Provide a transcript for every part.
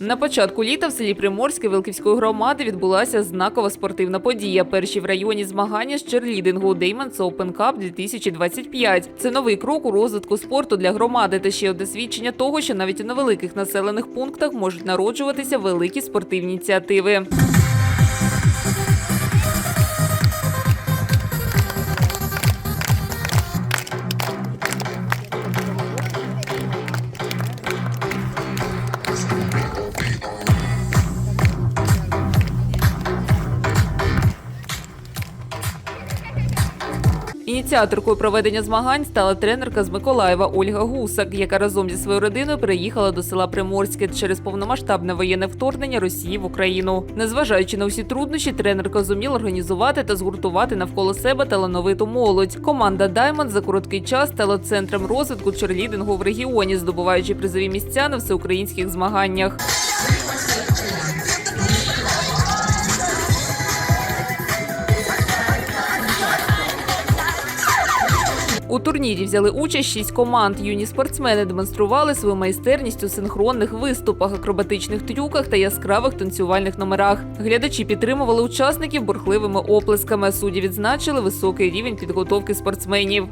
На початку літа в селі Приморське Вилківської громади відбулася знакова спортивна подія. Перші в районі змагання з черлідингу Деймонс Open Cup 2025. Це новий крок у розвитку спорту для громади та ще одне свідчення того, що навіть у невеликих населених пунктах можуть народжуватися великі спортивні ініціативи. Ініціаторкою проведення змагань стала тренерка з Миколаєва Ольга Гусак, яка разом зі своєю родиною переїхала до села Приморське через повномасштабне воєнне вторгнення Росії в Україну. Незважаючи на всі труднощі, тренерка зуміла організувати та згуртувати навколо себе талановиту молодь. Команда Даймонд за короткий час стала центром розвитку черлідингу в регіоні, здобуваючи призові місця на всеукраїнських змаганнях. У турнірі взяли участь шість команд. Юні спортсмени демонстрували свою майстерність у синхронних виступах, акробатичних трюках та яскравих танцювальних номерах. Глядачі підтримували учасників бурхливими оплесками. Судді відзначили високий рівень підготовки спортсменів.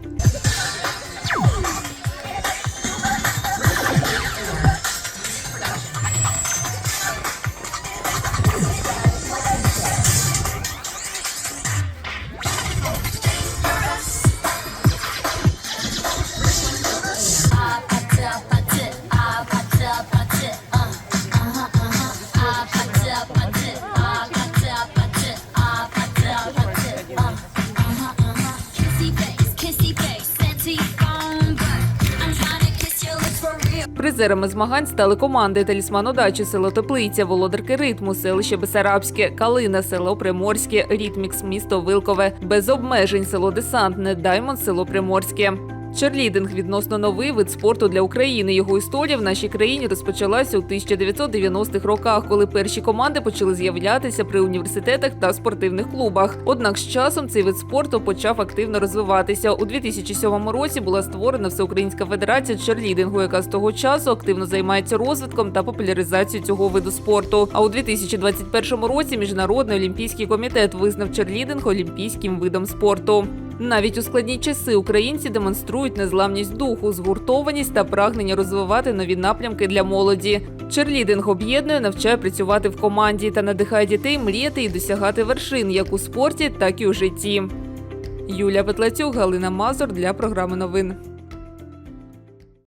Призерами змагань стали команди Талісман удачі, село Теплиця, Володарки ритму, селище Бесарабське, Калина, село Приморське, Рітмікс, місто Вилкове, без обмежень, село Десантне, Даймонд, село Приморське. Черлідинг відносно новий вид спорту для України. Його історія в нашій країні розпочалася у 1990-х роках, коли перші команди почали з'являтися при університетах та спортивних клубах. Однак з часом цей вид спорту почав активно розвиватися. У 2007 році була створена Всеукраїнська федерація черлідингу, яка з того часу активно займається розвитком та популяризацією цього виду спорту. А у 2021 році Міжнародний олімпійський комітет визнав черлідинг олімпійським видом спорту. Навіть у складні часи українці демонструють незламність духу, згуртованість та прагнення розвивати нові напрямки для молоді. Черлідинг об'єднує, навчає працювати в команді та надихає дітей мріяти і досягати вершин як у спорті, так і у житті. Юлія Петлацюк, Галина Мазур для програми новин.